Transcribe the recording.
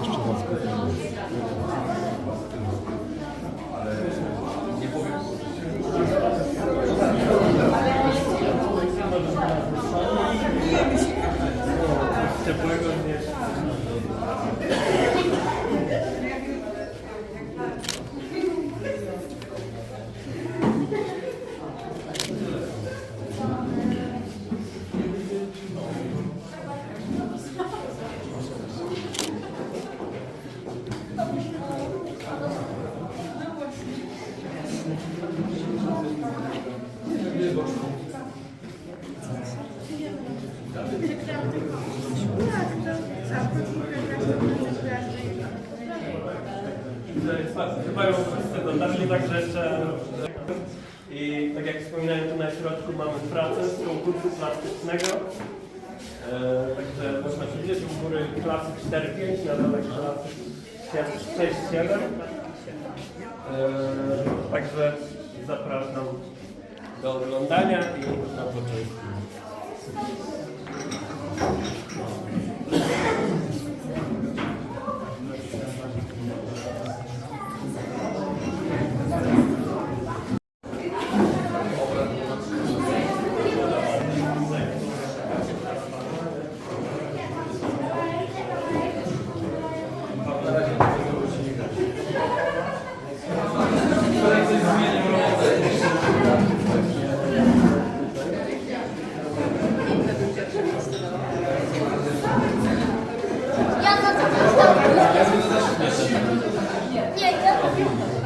Jeszcze Chyba ją dotarli, także jeszcze... I tak jak wspominałem, tu na środku mamy pracę z konkursu plastycznego. E, także można się widzieć u góry klasy 4-5, na dole klasy 6-7. E, także zapraszam do oglądania i na początku. 음.